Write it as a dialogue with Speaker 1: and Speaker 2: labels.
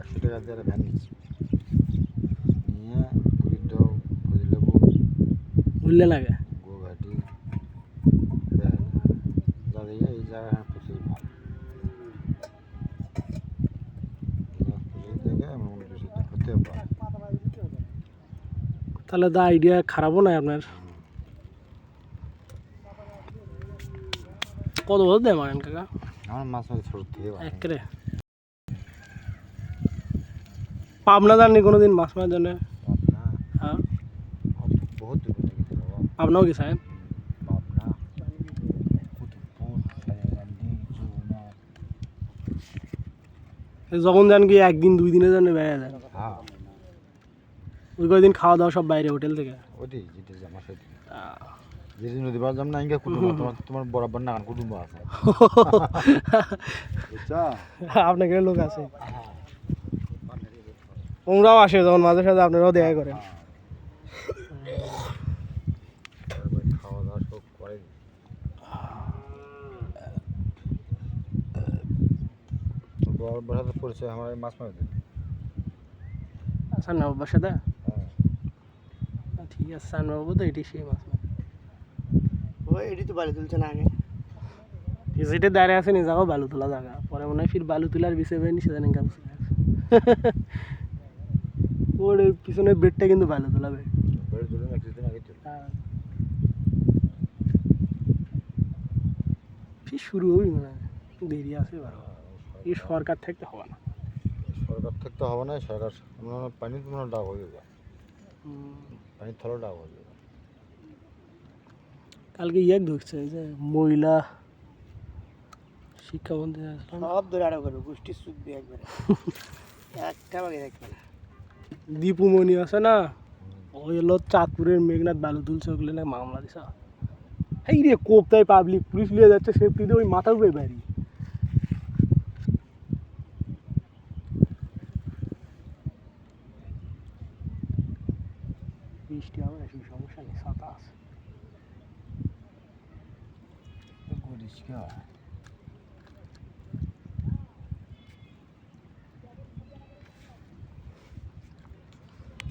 Speaker 1: একশো টাকা দিয়ে ভ্যান নিচ্ছি নিয়ে পুরীর
Speaker 2: আগে
Speaker 1: গোঘাটি এই জায়গায় প্রচুর ভালো
Speaker 2: তাহলে তো আইডিয়া খারাপও নয় আপনার। কত বছর দেয় মারেন কাকা?
Speaker 1: আমার মাছ মাছ ছোট থেকে।
Speaker 2: একরে পাবনা যাননি কোনো দিন মাছ মারার জন্য? হ্যাঁ।
Speaker 1: বহুত
Speaker 2: পাবনাও কি সাহেব? যখন যান কি একদিন দুই দিনের জন্য বেড়ে যায়
Speaker 1: হ্যাঁ।
Speaker 2: ওই কয়দিন খাওয়া দাওয়া সব বাইরে হোটেল থেকে?
Speaker 1: ওটি যেটা জামা সেটি যেটি নদী পার যাম না ইনকা কুটুম্ব তোমার তোমার বরাবর না কুটুম্ব আছে।
Speaker 2: আপনাকে লোক আছে। ওমরাও আসে যখন মাঝে সাথে আপনারাও দেখা করেন।
Speaker 1: খাওয়া দাওয়া সব করে বড় পরিচয় আমার মাছ মাছ দিন।
Speaker 2: সান্না সাথে
Speaker 1: হ্যাঁ।
Speaker 2: ঠিক আছে সান্না বাবু তো এটি সেই মাছ মারে।
Speaker 3: ওই এটি তো বাড়ি তুলছে না আগে।
Speaker 2: যেটা দাঁড়িয়ে আছে নিজাও বালু তোলা জায়গা। পরে মনে হয় ফির বালু তোলার বিষয় পাইনি সেটা নিয়ে কাজ ওর ওই পিছনের বেডটা কিন্তু বালু তোলা বেড।
Speaker 1: তুলে
Speaker 2: ফির শুরু হবি মনে হয়। দেরি আছে বারো এই সরকার থাকতে হবে না।
Speaker 1: সরকার থেকে তো হবে না সরকার হয় পানি তো মনে হয় ডাব হয়ে যাবে।
Speaker 2: হুম,
Speaker 1: পানির থলো ডাব হয়ে যাবে।
Speaker 2: কালকে ইয়ে ঢুকছে এই যে মহিলা শিক্ষামন্ত্রী আসলাম
Speaker 3: সব ধরে আরও করবে গোষ্ঠীর সুখবি একবারে। একটা বাকি দেখবে না।
Speaker 2: দীপুমণি আছে না? ওই হলো চাঁদপুরের মেঘনাথ বালু তুলছে ওগুলো না মামলা দিছে। এই রে কোপতায় পাবলিক পুলিশ নিয়ে যাচ্ছে সেফটি দিয়ে ওই মাথার উপরে বাড়ি বৃষ্টি হবে সমস্যা নেই ছাতা আছে।
Speaker 1: করিস কি হয়